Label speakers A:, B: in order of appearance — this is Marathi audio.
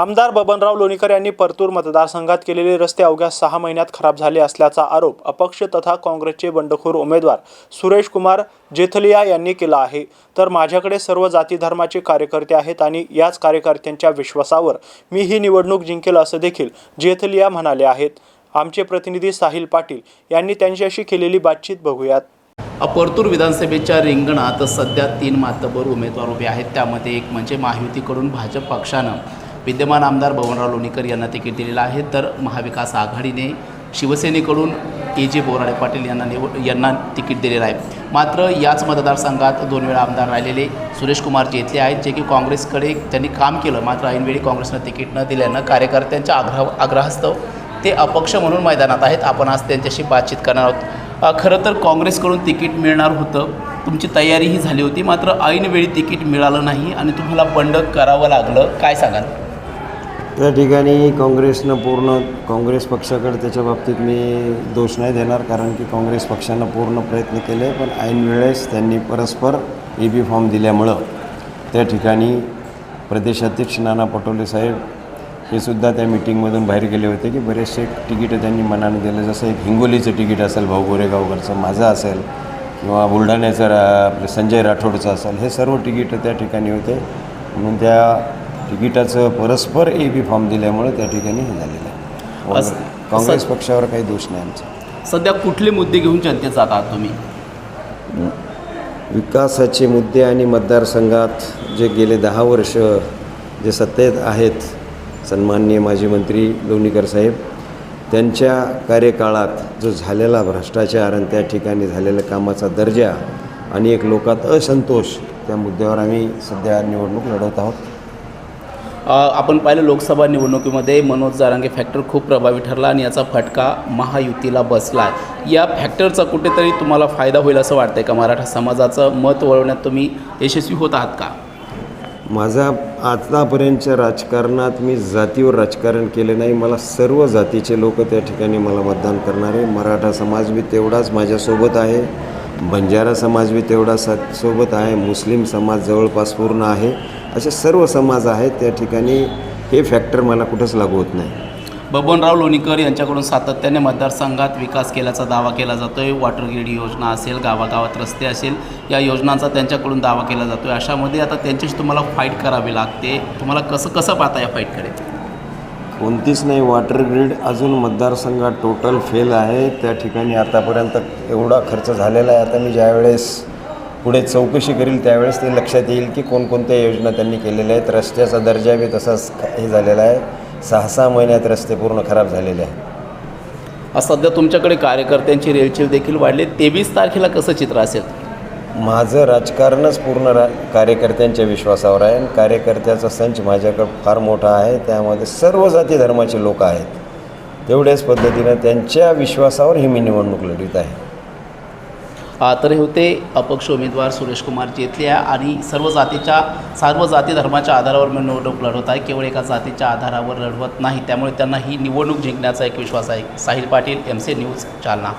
A: आमदार बबनराव लोणीकर यांनी परतूर मतदारसंघात केलेले रस्ते अवघ्या सहा महिन्यात खराब झाले असल्याचा आरोप अपक्ष तथा काँग्रेसचे बंडखोर उमेदवार सुरेश कुमार जेथलिया यांनी केला आहे. तर माझ्याकडे सर्व जाती धर्माचे कार्यकर्ते आहेत आणि याच कार्यकर्त्यांच्या विश्वासावर मी ही निवडणूक जिंकेल असं देखील जेथलिया म्हणाले आहेत. आमचे प्रतिनिधी साहिल पाटील यांनी त्यांच्याशी केलेली बातचीत बघूयात.
B: परतूर विधानसभेच्या रिंगणात सध्या तीन मातबर उमेदवार उभे आहेत. त्यामध्ये एक म्हणजे महायुतीकडून भाजप पक्षानं विद्यमान आमदार बबनराव लोणीकर यांना तिकीट दिलेलं आहे. तर महाविकास आघाडीने शिवसेनेकडून ए जे बोराडे पाटील यांना निव यांना तिकीट दिलेलं आहे. मात्र याच मतदारसंघात दोन वेळा आमदार राहिलेले सुरेश कुमार जेथले आहेत जे की काँग्रेसकडे त्यांनी काम केलं. मात्र ऐनवेळी काँग्रेसनं तिकीट न दिल्यानं कार्यकर्त्यांच्या आग्रह आग्रहास्तव ते अपक्ष म्हणून मैदानात आहेत. आपण आज त्यांच्याशी बातचीत करणार आहोत. खरं तर काँग्रेसकडून तिकीट मिळणार होतं. तुमची तयारीही झाली होती. मात्र ऐनवेळी तिकीट मिळालं नाही आणि तुम्हाला बंड करावं लागलं. काय सांगाल?
C: त्या ठिकाणी काँग्रेसनं पूर्ण काँग्रेस पक्षाकडे त्याच्या बाबतीत मी दोष नाही देणार कारण की काँग्रेस पक्षानं पूर्ण प्रयत्न केले पण ऐन वेळेस त्यांनी परस्पर ए बी फॉर्म दिल्यामुळं त्या ठिकाणी प्रदेशाध्यक्ष नाना पटोले साहेब हे सुद्धा त्या मिटिंगमधून बाहेर गेले होते की बरेचसे तिकीटं त्यांनी मनानं दिलं जसं एक हिंगोलीचं तिकीट असेल भाऊ गोरेगावकरचं माझं असेल किंवा बुलढाण्याचं रा आपलं संजय राठोडचं असेल हे सर्व तिकीटं त्या ठिकाणी होते. म्हणून त्या तिकिटाचं परस्पर ए बी फॉर्म दिल्यामुळे त्या ठिकाणी हे झालेलं आहे. काँग्रेस- पक्षावर काही दोष नाही आमचा.
B: सध्या कुठले मुद्दे घेऊन जनतेत जात आहात तुम्ही?
C: विकासाचे मुद्दे आणि मतदारसंघात जे गेले दहा वर्ष जे सत्तेत आहेत सन्माननीय माजी मंत्री लोणीकर साहेब त्यांच्या कार्यकाळात जो झालेला भ्रष्टाचार आणि त्या ठिकाणी झालेल्या कामाचा दर्जा आणि एक लोकात असंतोष त्या मुद्द्यावर आम्ही सध्या निवडणूक लढवत आहोत.
B: आपण पाहिलं लोकसभा निवडणुकीमध्ये मनोज जारांगे फॅक्टर खूप प्रभावी ठरला आणि याचा फटका महायुतीला बसला आहे. या फॅक्टरचा कुठेतरी तुम्हाला फायदा होईल असं वाटतंय का? मराठा समाजाचं मत वळवण्यात तुम्ही यशस्वी होत आहात का?
C: माझा आतापर्यंतच्या राजकारणात मी जातीवर राजकारण केले नाही. मला सर्व जातीचे लोक त्या ठिकाणी मला मतदान करणारे मराठा समाज बी तेवढाच माझ्यासोबत आहे. बंजारा समाज बी तेवढा सा सोबत आहे. मुस्लिम समाज जवळपास पूर्ण आहे. असे सर्व समाज आहेत त्या ठिकाणी हे फॅक्टर मला कुठंच लागू होत नाही.
B: बबनराव लोणीकर यांच्याकडून सातत्याने मतदारसंघात विकास केल्याचा दावा केला जातोय. वॉटर ग्रीड योजना असेल गावागावात रस्ते असेल या योजनांचा त्यांच्याकडून दावा केला जातोय. अशामध्ये आता त्यांच्याशी तुम्हाला फाईट करावी लागते. तुम्हाला कसं कसं पाहता या फाईटकडे
C: कोणतीच नाही वॉटर ग्रीड अजून मतदारसंघात टोटल फेल आहे. त्या ठिकाणी आतापर्यंत एवढा खर्च झालेला आहे. आता मी ज्यावेळेस पुढे चौकशी करील त्यावेळेस ते लक्षात येईल की कोणकोणत्या योजना त्यांनी केलेल्या आहेत. रस्त्याचा दर्जा बी तसाच हे झालेला आहे. सहा सहा महिन्यात रस्ते पूर्ण खराब झालेले आहेत.
B: आज सध्या तुमच्याकडे कार्यकर्त्यांची रेलचेल देखील वाढली तेवीस तारखेला कसं चित्र असेल?
C: माझं राजकारणच पूर्ण रा कार्यकर्त्यांच्या विश्वासावर आहे. आणि कार्यकर्त्याचा संच माझ्याकडं फार मोठा आहे. त्यामध्ये सर्व जाती धर्माचे लोक आहेत. तेवढ्याच पद्धतीनं त्यांच्या विश्वासावर ही मी निवडणूक लढवित आहे.
B: तर हे होते. अपक्ष उमेदवार सुरेश कुमार जेतले आणि सर्व जातीच्या सर्व जाती धर्माच्या आधारावर मी निवडणूक लढवत आहे. केवळ एका जातीच्या आधारावर लढवत नाही. त्यामुळे त्यांना ही निवडणूक जिंकण्याचा एक विश्वास आहे. Sahil Patil M C news Jalna.